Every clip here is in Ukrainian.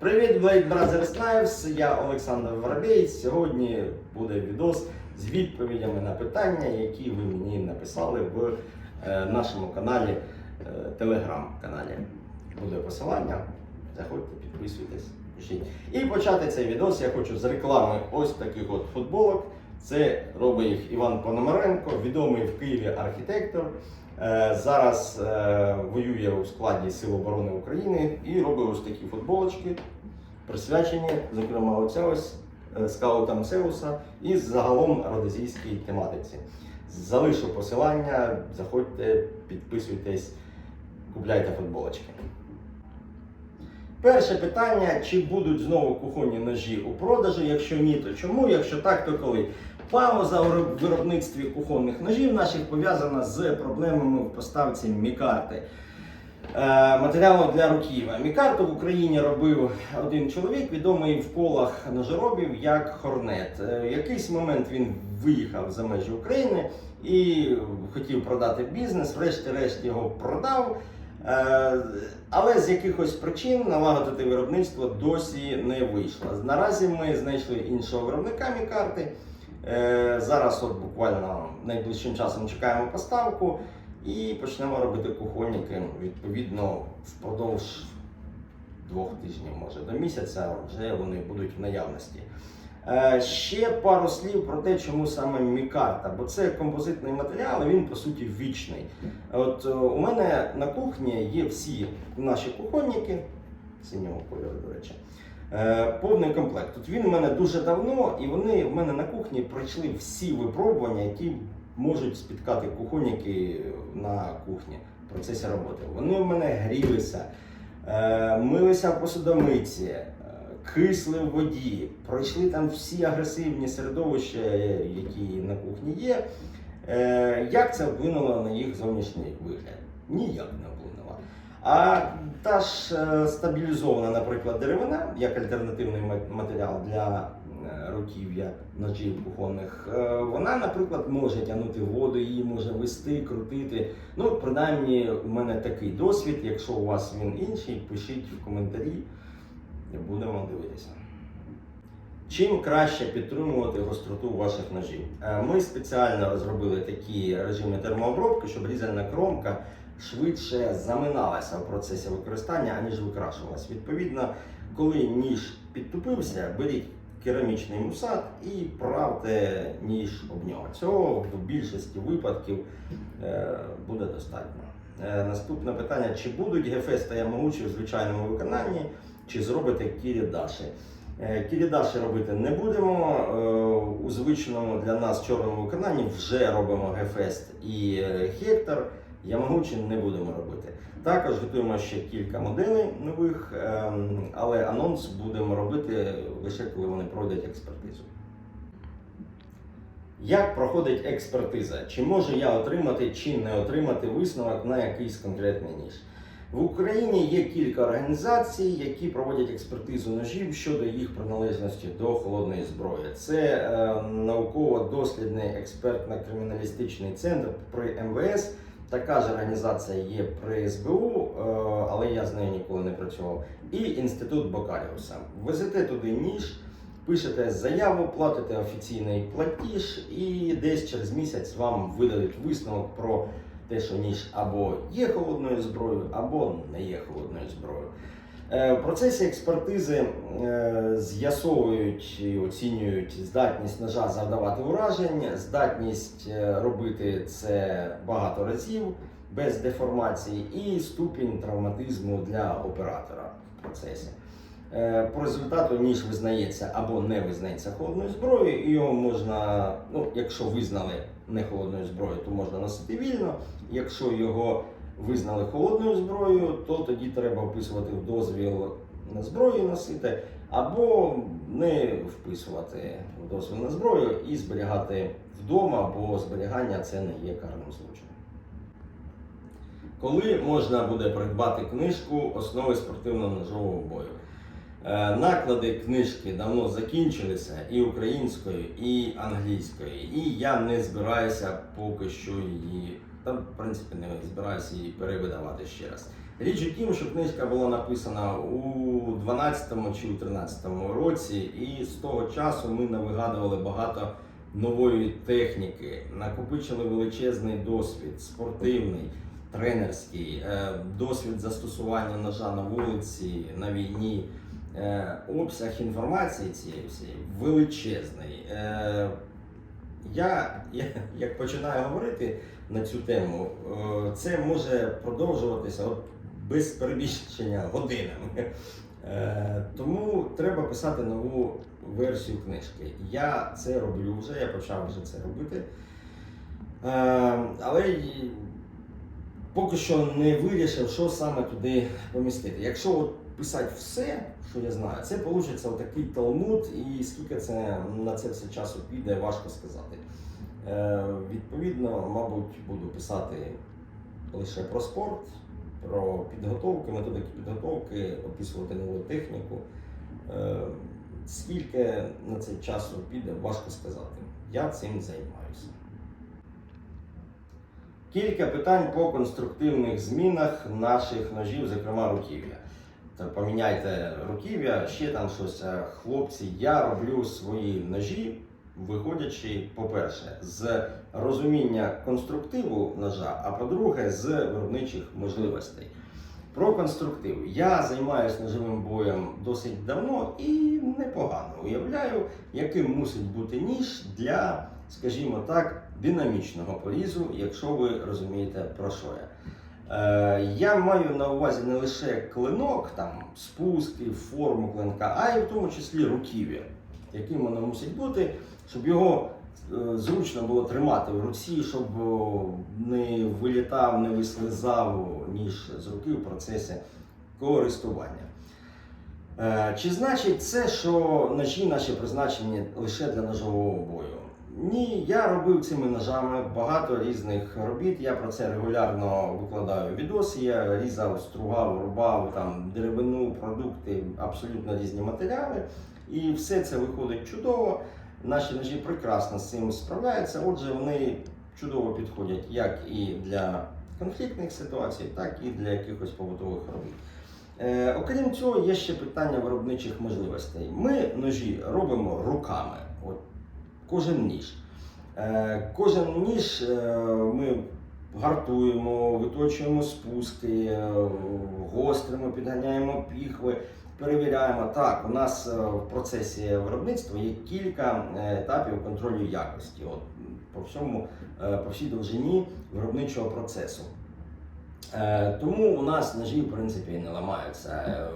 Привіт, Blade Brothers Knives, я Олександр Воробей. Сьогодні буде відос з відповідями на питання, які ви мені написали в е, нашому каналі, телеграм-каналі. Буде посилання. Заходьте, підписуйтесь. І почати цей відос я хочу з реклами ось таких от футболок. Це робить їх Іван Пономаренко, відомий в Києві архітектор. Е, Зараз е, воює у складі Сил оборони України і робить ось такі футболочки, присвячені, зокрема, оця ось е, скаутам Сеуса і загалом родозійській тематиці. Залишу посилання, заходьте, підписуйтесь, купляйте футболочки. Перше питання: чи будуть знову кухонні ножі у продажу? Якщо ні, то чому? Якщо так, то коли? Пауза у виробництві кухонних ножів наших пов'язана з проблемами в поставці мікарти. Е, Матеріалу для руків. Мікарту в Україні робив один чоловік, відомий в колах ножоробів як Хорнет. Е, В якийсь момент він виїхав за межі України і хотів продати бізнес, врешті-решт його продав. Е, Але з якихось причин налагодити виробництво досі не вийшло. Наразі ми знайшли іншого виробника мікарти. Е, Зараз от буквально найближчим часом чекаємо поставку і почнемо робити кухонники відповідно впродовж двох тижнів, може до місяця вже вони будуть в наявності. Е, Ще пару слів про те, чому саме мікарта, бо це композитний матеріал, він по суті вічний. От е, у мене на кухні є всі наші кухонники синього кольору, до речі. Е, Повний комплект. Тут він у мене дуже давно, і вони в мене на кухні пройшли всі випробування, які можуть спіткати кухонники на кухні в процесі роботи. Вони в мене грілися, е, милися в посудомиці, е, кисли в воді, пройшли там всі агресивні середовища, які на кухні є. Як це вплинуло на їх зовнішній вигляд? Ніяк не. А та ж е, стабілізована, наприклад, деревина, як альтернативний матеріал для е, руків'я ножів кухонних, е, вона, наприклад, може тягнути воду, її може вести, крутити. Ну, принаймні, у мене такий досвід. Якщо у вас він інший, пишіть в коментарі, будемо дивитися. Чим краще підтримувати гостроту ваших ножів? Ми спеціально розробили такі режими термообробки, щоб різальна кромка швидше заминалася в процесі використання, аніж викрашувалась. Відповідно, коли ніж підтупився, беріть керамічний мусат і правте ніж об нього. Цього в більшості випадків е, буде достатньо. Е, Наступне питання: чи будуть гефест та ямагучі в звичайному виконанні, чи зробите кірідаші? Е, Кірідаші робити не будемо. У звичному для нас чорному виконанні вже робимо Гефест і е, Хектор. Ямагучі не будемо робити. Також готуємо ще кілька моделей нових, ем, але анонс будемо робити лише коли вони пройдуть експертизу. Як проходить експертиза? Чи можу я отримати чи не отримати висновок на якийсь конкретний ніж? В Україні є кілька організацій, які проводять експертизу ножів щодо їх приналежності до холодної зброї. Це е, науково-дослідний експертно-криміналістичний центр при МВС. Така ж організація є при СБУ, е, але я з нею ніколи не працював. І інститут Бокаріуса. Везете туди ніж, пишете заяву, платите офіційний платіж, і десь через місяць вам видадуть висновок про те, що ніж або є холодною зброєю, або не є холодною зброєю. Е, В процесі експертизи е, з'ясовують і оцінюють здатність ножа завдавати уражень, здатність е, робити це багато разів без деформації і ступінь травматизму для оператора в процесі. По результату ніж визнається або не визнається холодною зброєю, і його можна, ну, якщо визнали не холодною зброєю, то можна носити вільно. Якщо його визнали холодною зброєю, то тоді треба вписувати в дозвіл на зброю носити, або не вписувати в дозвіл на зброю і зберігати вдома, бо зберігання це не є карним злочином. Коли можна буде придбати книжку Основи спортивно-ножового бою? Е, Наклади книжки давно закінчилися і українською, і англійською, і я не збираюся поки що її, та в принципі не збираюся її перевидавати ще раз. Річ у тім, що книжка була написана у 12-му чи у 13-му році, і з того часу ми навигадували багато нової техніки, накопичили величезний досвід, спортивний, тренерський, е, досвід застосування ножа на вулиці, на війні. Е, Обсяг інформації цієї всієї величезний. Я, я як починаю говорити на цю тему, е, це може продовжуватися от без перебільшення годинами. Е, Тому треба писати нову версію книжки. Я це роблю вже, я почав вже це робити. Е, Але поки що не вирішив, що саме туди помістити. Якщо от писати все, що я знаю, це вийде такий талмуд, і скільки це на це все часу піде, важко сказати. Е, Відповідно, мабуть, буду писати лише про спорт, про підготовки, методики підготовки, описувати нову техніку. Е, Скільки на це часу піде, важко сказати. Я цим займаюся. Кілька питань по конструктивних змінах наших ножів, зокрема руків'я. Поміняйте руків'я, ще там щось. Е, Хлопці, я роблю свої ножі, виходячи, по-перше, з розуміння конструктиву ножа, а по-друге, з виробничих можливостей. Про конструктив. Я займаюся ножовим боєм досить давно і непогано уявляю, яким мусить бути ніж для, скажімо так, динамічного порізу, якщо ви розумієте про що я. Е, я маю на увазі не лише клинок, там спуски, форму клинка, а й в тому числі руків'я, яким воно мусить бути, щоб його е, зручно було тримати в руці, щоб не вилітав, не вислизав ніж з руки в процесі користування. Е, Чи значить це, що ножі наші призначені лише для ножового бою? Ні, я робив цими ножами багато різних робіт. Я про це регулярно викладаю відоси. Я різав, стругав, рубав там деревину, продукти, абсолютно різні матеріали. І все це виходить чудово. Наші ножі прекрасно з цим справляються. Отже, вони чудово підходять як і для конфліктних ситуацій, так і для якихось побутових робіт. Е, окрім цього, є ще питання виробничих можливостей. Ми ножі робимо руками. От, кожен ніж. Е, кожен ніж е, ми гартуємо, виточуємо спуски, е, гостримо, підганяємо піхви, перевіряємо. Так, у нас в процесі виробництва є кілька етапів контролю якості. От, по, всьому, по всій довжині виробничого процесу. Е, Тому у нас ножі в принципі не ламаються. Е,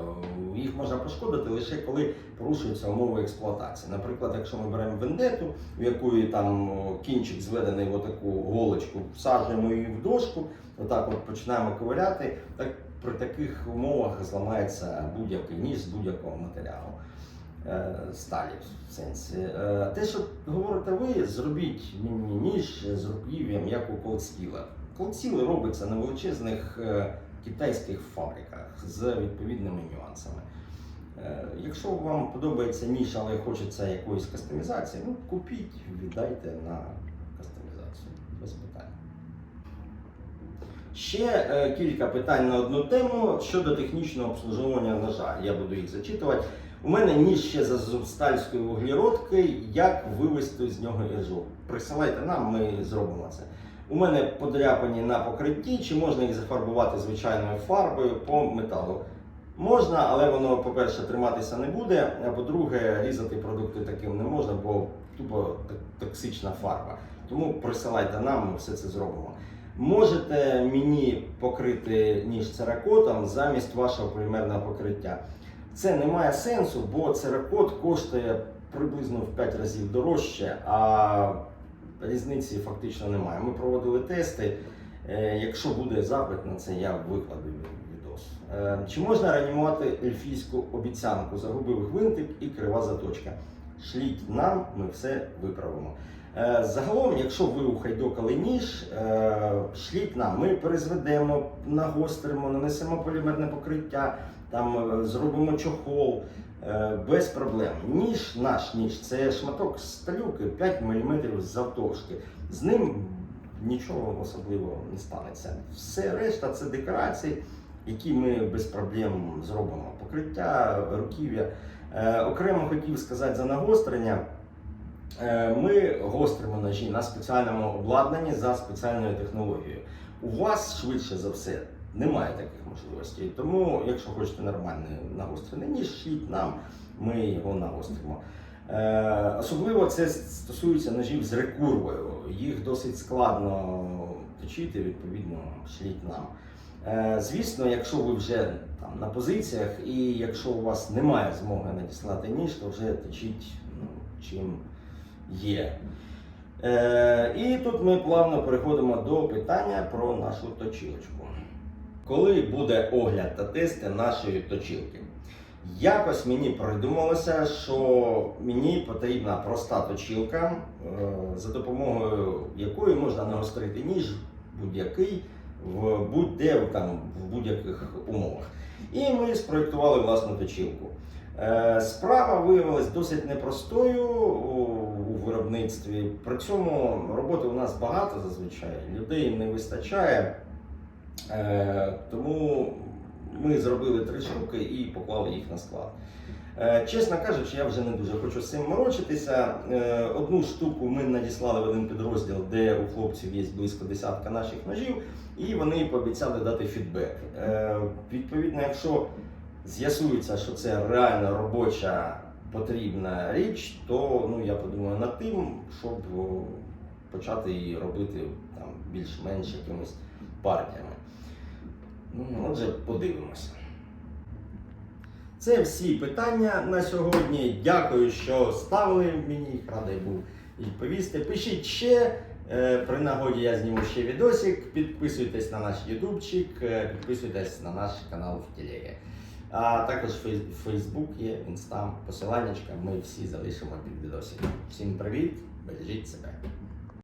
Їх можна пошкодити лише коли порушуються умови експлуатації. Наприклад, якщо ми беремо вендету, в якої там кінчик зведений в отаку голочку, всаджуємо її в дошку, отак от починаємо ковиряти, так при таких умовах зламається будь-який ніж з будь-якого матеріалу. е, Сталі в сенсі. Те, що говорите ви, зробіть мені ніж з руків'ям, як у колдстіла. Колдстіли робиться на величезних е, китайських фабриках з відповідними нюансами. Е, Якщо вам подобається ніж, але хочеться якоїсь кастомізації, ну купіть, віддайте на кастомізацію без питань. Ще е, кілька питань на одну тему щодо технічного обслуговування ножа. Я буду їх зачитувати. У мене ніж ще з азовстальської вуглеродки. Як вивести з нього іржу? Присилайте нам, ми зробимо це. У мене подряпані на покритті, чи можна їх зафарбувати звичайною фарбою по металу? Можна, але воно, по-перше, триматися не буде, а по-друге, різати продукти таким не можна, бо тупо токсична фарба. Тому присилайте нам, ми все це зробимо. Можете мені покрити ніж церакотом замість вашого полімерного покриття. Це не має сенсу, бо церакот коштує приблизно в 5 разів дорожче, а різниці фактично немає. Ми проводили тести. Е, Якщо буде запит на це, я викладу відос. Е, Чи можна реанімувати ельфійську обіцянку? Загубив гвинтик і крива заточка. Шліть нам, ми все виправимо. Е, Загалом, якщо ви ухайдокали ніж, шліть нам, ми перезведемо, нагостримо, нанесемо полімерне покриття, там зробимо чохол. Е, Без проблем. Ніж, наш ніж, це шматок сталюки 5 мм завтовшки. З ним нічого особливого не станеться. Все решта це декорації. які ми без проблем зробимо. Покриття, руків'я. Е, окремо хотів сказати за нагострення. Е, Ми гостримо ножі на спеціальному обладнанні за спеціальною технологією. У вас швидше за все немає таких можливостей. Тому, якщо хочете нормальний нагострений ніж, шліть нам, ми його нагостримо. Е, особливо це стосується ножів з рекурвою. Їх досить складно точити, відповідно, шліть нам. Е, звісно, якщо ви вже там на позиціях, і якщо у вас немає змоги надіслати ніж, то вже точіть ну, чим є. Е, і тут ми плавно переходимо до питання про нашу точилочку. Коли буде огляд та тести нашої точилки? Якось мені придумалося, що мені потрібна проста точилка, е, за допомогою якої можна нагострити ніж будь-який в будь-де там, в будь-яких умовах. І ми спроєктували власну точилку. Е, Справа виявилась досить непростою у у виробництві. При цьому роботи у нас багато зазвичай, людей не вистачає. Е, Тому ми зробили три штуки і поклали їх на склад. Е, Чесно кажучи, я вже не дуже хочу з цим морочитися. Е, Одну штуку ми надіслали в один підрозділ, де у хлопців є близько десятка наших ножів, і вони пообіцяли дати фідбек. Відповідно, якщо з'ясується, що це реально робоча потрібна річ, то ну, я подумаю над тим, щоб почати її робити там, більш-менш якимись партіями. Ну, отже, подивимося. Це всі питання на сьогодні. Дякую, що ставили мені радий був відповісти. Пишіть ще. Е, При нагоді я зніму ще відосик. Підписуйтесь на наш ютубчик, е, підписуйтесь на наш канал в Телегі. А також Фейс- Фейсбук є, інстам, посиланнячка. Ми всі залишимо під відосиком. Всім привіт, бережіть себе.